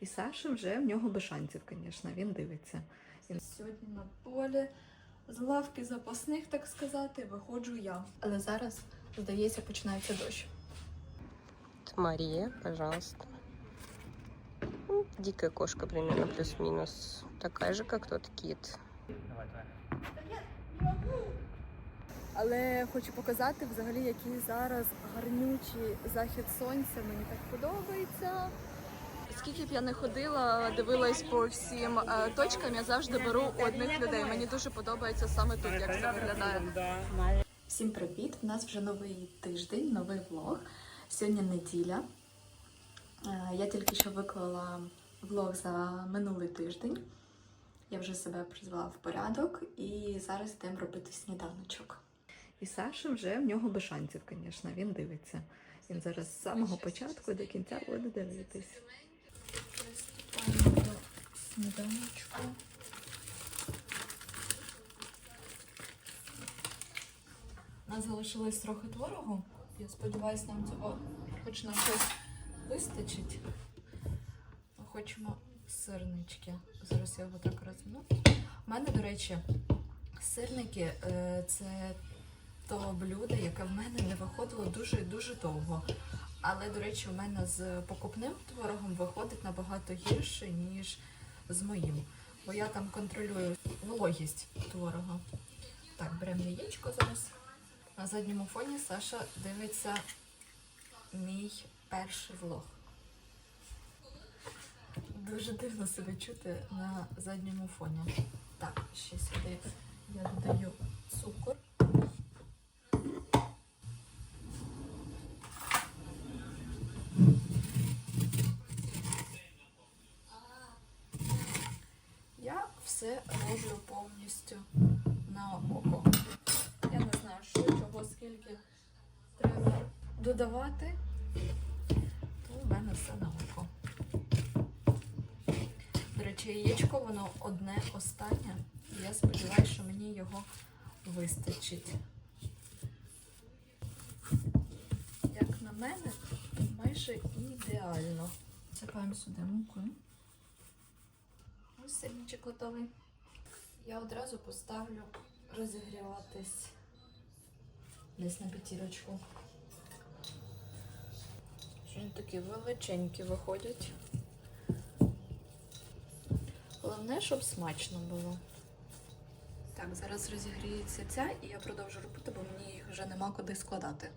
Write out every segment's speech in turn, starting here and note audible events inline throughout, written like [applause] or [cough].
І Саша вже в нього без шансів, звісно, він дивиться. Він Сьогодні на полі з лавки запасних, так сказати, виходжу я. Але зараз, здається, починається дощ. Мария, пожалуйста. Ну, Дикая кошка примерно плюс-минус. Такая же, как тот кит. Але хочу показати взагалі, який зараз гарнючий захід сонця. Мені так подобається. Скільки б я не ходила, дивилась по всім е, точкам, я завжди беру одних людей. Мені дуже подобається саме тут, як це виглядає. Всім привіт! У нас вже новий тиждень, новий влог. Сьогодні неділя. Е, Я тільки що виклала влог за минулий тиждень. Я вже себе призвела в порядок і зараз йдемо робити сніданочок. І Саша вже в нього без шансів, звісно, він дивиться. Він зараз з самого початку до кінця буде дивитись. Приступаємо до сніданочку. У нас залишилось трохи творогу. Я сподіваюся, нам цього хоч на щось вистачить. Ми хочемо сирнички. Зараз я його так розміну. У мене, до речі, сирники е, це то блюдо, яке в мене не виходило дуже дуже довго. Але, до речі, у мене з покупним творогом виходить набагато гірше, ніж з моїм. Бо я там контролюю вологість творога. Так, беремо яєчко зараз. На задньому фоні Саша дивиться мій перший влог. Дуже дивно себе чути на задньому фоні. Так, ще сюди я додаю цукор. Я все роблю повністю на око. Я не знаю, що, чого, скільки треба додавати, то у мене все на око. До речі, яєчко, воно одне останнє. Я сподіваюся, що мені його вистачить. Як на мене, майже ідеально. Сипаємо сюди муку. Сирничок готовий. Я одразу поставлю розігріватись десь на п'ятірочку. Вони такі величенькі виходять. Головне, щоб смачно було. Так, зараз розігріється ця і я продовжу робити, бо мені їх вже нема куди складати.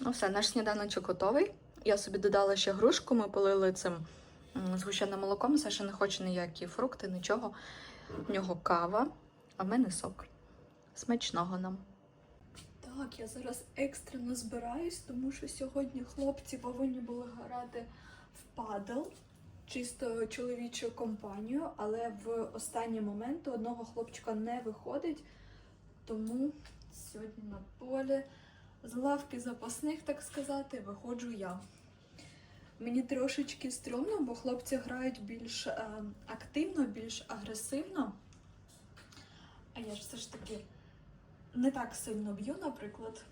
Ну все, наш сніданочок готовий. Я собі додала ще грушку, ми полили цим згущеним молоком. Саша не хоче ніякі фрукти, нічого. В нього кава, а в мене сок. Смачного нам. Так, я зараз екстрено збираюсь, тому що сьогодні хлопці повинні були грати в падл, чисто чоловічу компанію, але в останній момент одного хлопчика не виходить, тому сьогодні на полі з лавки запасних, так сказати, виходжу я. Мені трошечки стрьомно, бо хлопці грають більш е, активно, більш агресивно. А я ж все ж таки не так сильно б'ю, наприклад.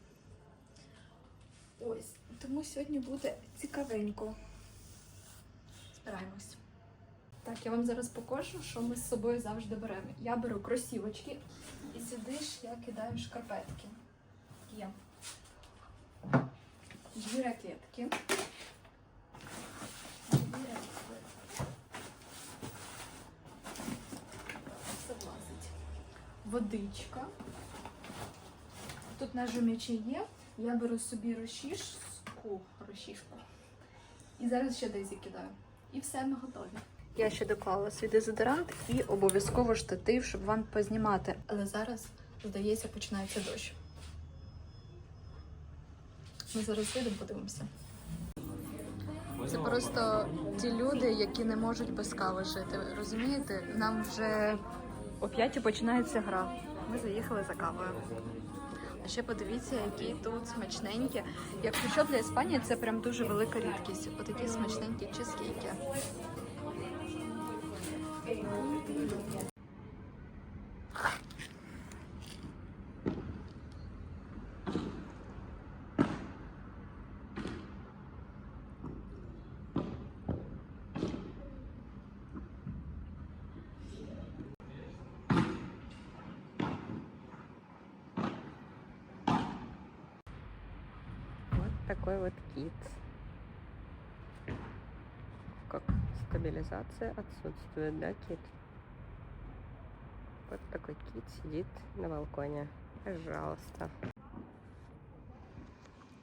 Ось, тому сьогодні буде цікавенько. Збираємось. Так, я вам зараз покажу, що ми з собою завжди беремо. Я беру кросівочки і сюди ж я кидаю шкарпетки. Є. Дві ракетки. Водичка. Тут нажимячі є. Я беру собі розчіску, розчіску. І зараз ще дезі кидаю. І все, ми готові. Я ще доклала свій дезодорант і обов'язково штатив, щоб вам познімати. Але зараз, здається, починається дощ. Ми зараз вийдемо, подивимося. Це просто ті люди, які не можуть без кави жити. Розумієте? Нам вже о п'ятій починається гра. Ми заїхали за кавою. А ще подивіться, які тут смачненькі. Якщо для Іспанії це прям дуже велика рідкість. Отакі смачненькі чизкейки. Как стабилизация отсутствует, да, кит? Вот такой кит сидит на балконе. Пожалуйста.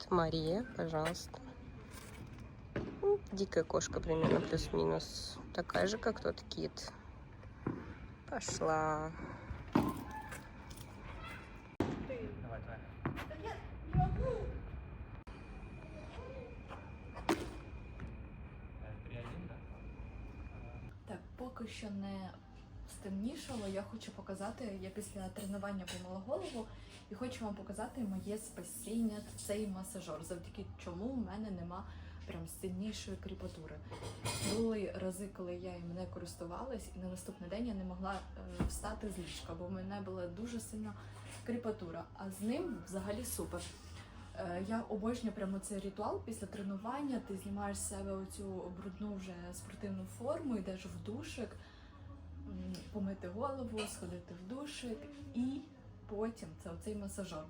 Мария, пожалуйста. Ну, Дикая кошка примерно плюс-минус. Такая же, как тот кит. Пошла. Поки що не стемнішало, я хочу показати, я після тренування помила голову і хочу вам показати моє спасіння, цей масажер, завдяки чому в мене нема прям сильнішої кріпатури. Були рази, коли я їм не користувалась, і на наступний день я не могла е, встати з ліжка, бо в мене була дуже сильна кріпатура. А з ним взагалі супер. Е, Я обожнюю прямо цей ритуал після тренування. Ти знімаєш з себе оцю брудну вже спортивну форму, йдеш в душик, помити голову, сходити в душик, і потім це оцей масажер.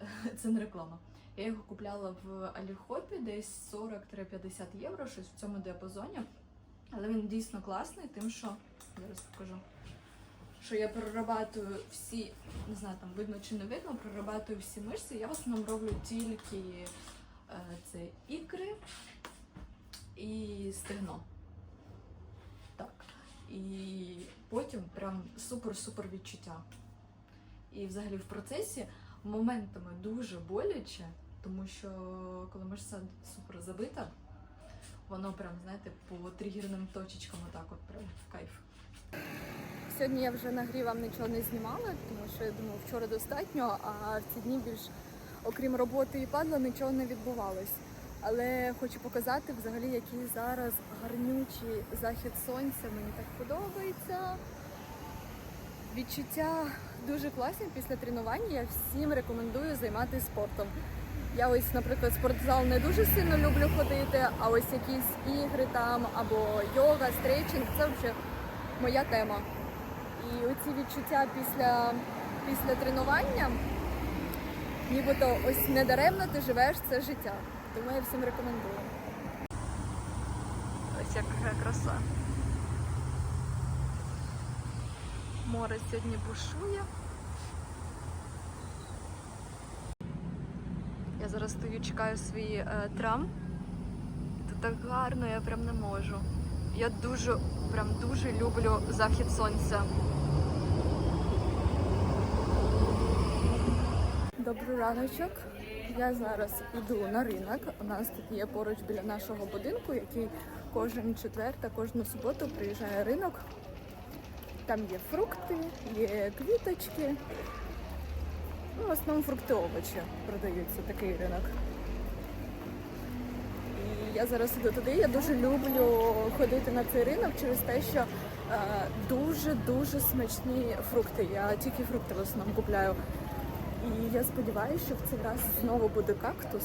[laughs] Це не реклама. Я його купляла в Аліхопі десь 40-50 євро, щось в цьому діапазоні. Але він дійсно класний, тим, що зараз покажу. Що я прорабатую всі, не знаю, там видно чи не видно, прорабатую всі мишці. Я в основному роблю тільки е, це ікри і стегно. Так. І потім прям супер-супер відчуття. І взагалі в процесі моментами дуже боляче, тому що коли мишця супер забита, воно прям, знаєте, по тригерним точечкам отак от прям в кайф. Сьогодні я вже на грі вам нічого не знімала, тому що я думаю, вчора достатньо, а в ці дні більш окрім роботи і падла нічого не відбувалось. Але хочу показати взагалі, який зараз гарнючий захід сонця. Мені так подобається. Відчуття дуже класні після тренування. Я всім рекомендую займатися спортом. Я ось, наприклад, спортзал не дуже сильно люблю ходити, а ось якісь ігри там або йога, стрейчинг це вже моя тема. І оці відчуття після, після тренування, нібито ось недаремно ти живеш це життя. Тому я всім рекомендую. Ось яка краса. Море сьогодні бушує. Я зараз стою, чекаю свій е, трам. Тут так гарно, я прям не можу. Я дуже, прям дуже люблю захід сонця. Добрий раночок. Я зараз йду на ринок. У нас тут є поруч біля нашого будинку, який кожен четвер та кожну суботу приїжджає ринок. Там є фрукти, є квіточки. Ну, в основному фрукти овочі продаються такий ринок. І я зараз іду туди. Я дуже люблю ходити на цей ринок через те, що дуже-дуже смачні фрукти. Я тільки фрукти в основному купляю. І я сподіваюся, що в цей раз знову буде кактус.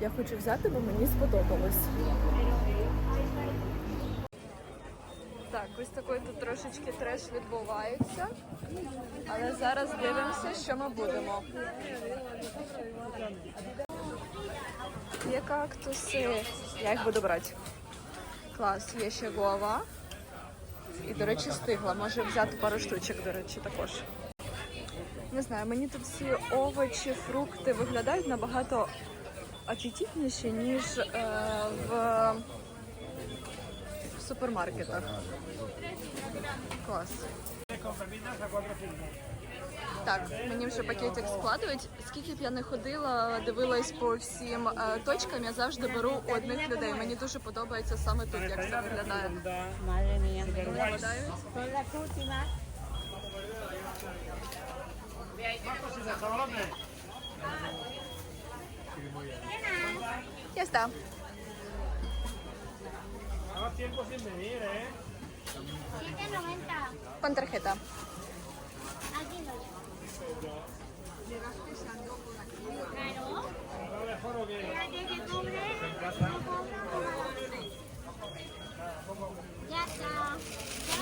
Я хочу взяти, бо мені сподобалось. Так, ось такий тут трошечки треш відбувається. Але зараз дивимося, що ми будемо. Є кактуси. Я їх буду брати. Клас, є ще гуава. І, до речі, стигла. Може взяти пару штучок, до речі, також. Не знаю, мені тут всі овочі, фрукти виглядають набагато апетитніші, ніж е, в, в супермаркетах. Клас. Так, мені вже пакетик складують. Скільки б я не ходила, дивилась по всім е, точкам, я завжди беру у одних людей. Мені дуже подобається саме тут, як це виглядає. Madre Ya está. Tiempo sin venir, ¿eh? 7.90. Con tarjeta. Aquí no. Claro. ¿No mejor o qué? Espérate que cobre. No cobra nada. Ya está.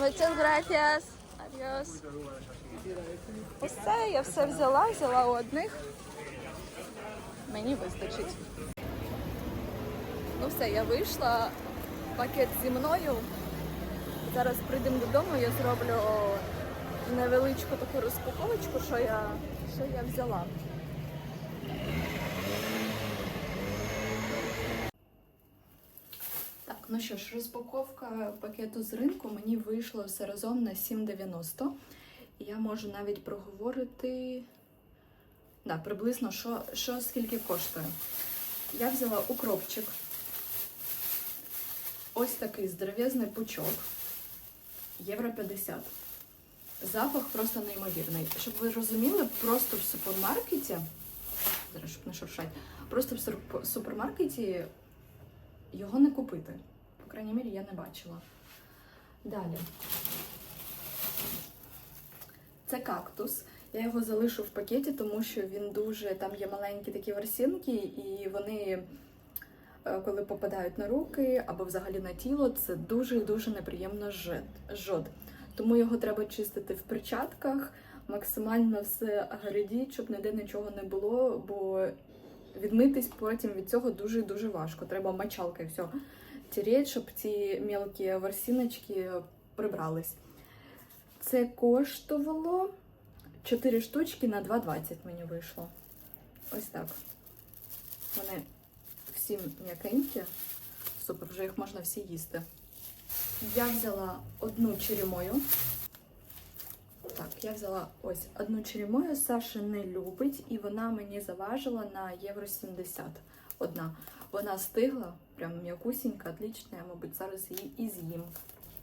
Muchas gracias. Adiós. Все, я все взяла, взяла у одних. Мені вистачить. Ну все, я вийшла. Пакет зі мною. Зараз прийдемо додому, я зроблю невеличку таку розпаковочку, що я, що я взяла. Так, ну що ж, розпаковка пакету з ринку мені вийшло все разом на 7,90. Я можу навіть проговорити да, приблизно, що, що скільки коштує. Я взяла укропчик. Ось такий здоров'язний пучок. Євро 50. Запах просто неймовірний. Щоб ви розуміли, просто в супермаркеті. Зараз, щоб не шуршать. Просто в супермаркеті його не купити. По крайній мірі, я не бачила. Далі. Це кактус. Я його залишу в пакеті, тому що він дуже там є маленькі такі ворсинки, і вони, е, коли попадають на руки або взагалі на тіло, це дуже дуже неприємно жод. Тому його треба чистити в перчатках, максимально все гаридіть, щоб ніде нічого не було, бо відмитись потім від цього дуже дуже важко. Треба мочалкою все тереть, щоб ці мелкі ворсиночки прибрались. Це коштувало 4 штучки на 2,20 мені вийшло. Ось так. Вони всі м'якенькі. Супер, вже їх можна всі їсти. Я взяла одну черемою. Так, я взяла ось одну черемою. Саша не любить, і вона мені заважила на євро 70. Одна. Вона стигла, прям м'якусінька, отлічна. Я, мабуть, зараз її і з'їм.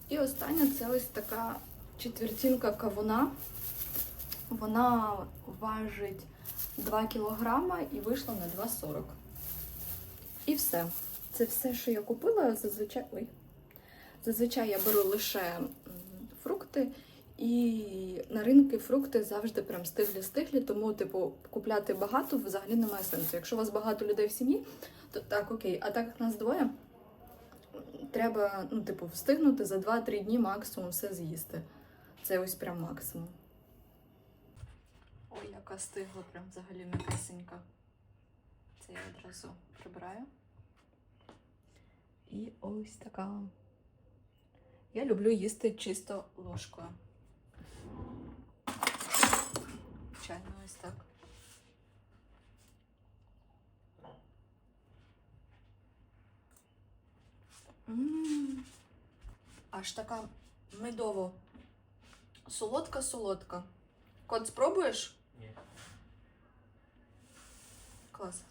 І остання це ось така четвертинка кавуна. Вона важить 2 кілограма і вийшла на 2,40. І все. Це все, що я купила. Зазвичай. Ой. Зазвичай я беру лише фрукти, і на ринки фрукти завжди прям стиглі-стиглі, тому, типу, купляти багато взагалі немає сенсу. Якщо у вас багато людей в сім'ї, то так, окей. А так як нас двоє, треба, ну, типу, встигнути за 2-3 дні максимум все з'їсти. Це ось прям максимум. Ой, яка стигла, прям взагалі м'якесенька. Це я одразу прибираю. І ось така. Я люблю їсти чисто ложкою. Звичайно, ось так. Аж така медово. Солодка-солодка. Кот, спробуєш? Ні. Клас.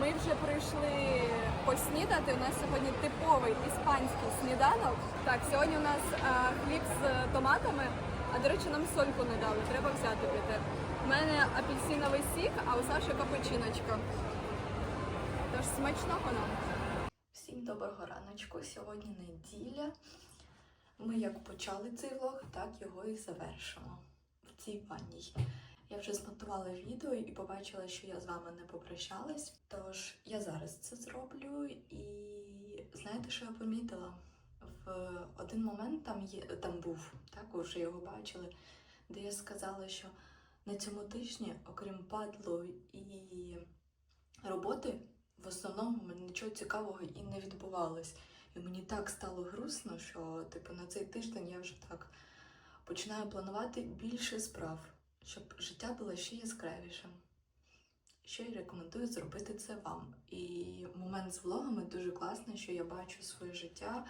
Ми вже прийшли поснідати. У нас сьогодні типовий іспанський сніданок. Так, сьогодні у нас а, хліб з томатами, а до речі, нам сольку не дали, треба взяти піти. У мене апельсиновий сік, а у Саші капучиночка. Тож смачного нам. Всім доброго раночку. Сьогодні неділя. Ми як почали цей влог, так його і завершимо в цій ванній. Я вже змонтувала відео і побачила, що я з вами не попрощалась. Тож я зараз це зроблю. І знаєте, що я помітила? В один момент там є там був, так ви вже його бачили, де я сказала, що на цьому тижні, окрім падлу і роботи, в основному нічого цікавого і не відбувалось. І мені так стало грустно, що типу на цей тиждень я вже так починаю планувати більше справ, щоб життя було ще яскравішим. Що я рекомендую зробити це вам. І момент з влогами дуже класний, що я бачу своє життя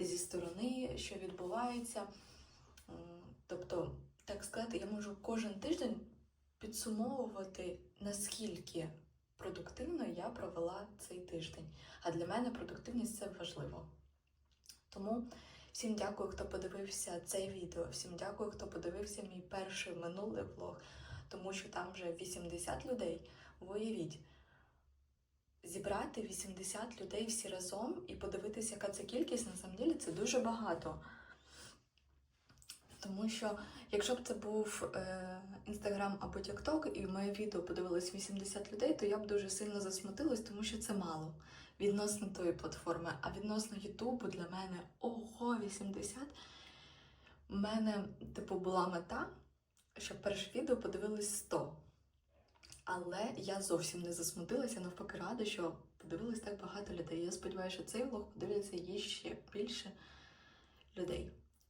зі сторони, що відбувається. Тобто, так сказати, я можу кожен тиждень підсумовувати, наскільки продуктивно я провела цей тиждень. А для мене продуктивність це важливо. Тому всім дякую, хто подивився це відео. Всім дякую, хто подивився мій перший минулий влог, тому що там вже 80 людей. Уявіть, зібрати 80 людей всі разом і подивитися, яка це кількість, на самом деле це дуже багато. Тому що, якщо б це був Інстаграм або Тікток, і моє відео подивилось 80 людей, то я б дуже сильно засмутилась, тому що це мало відносно тої платформи. А відносно Ютубу для мене ого, 80. У мене, типу, була мета, щоб перше відео подивилось 100. Але я зовсім не засмутилася, навпаки, рада, що подивилось так багато людей. Я сподіваюся, що цей влог подивляться є ще більше людей.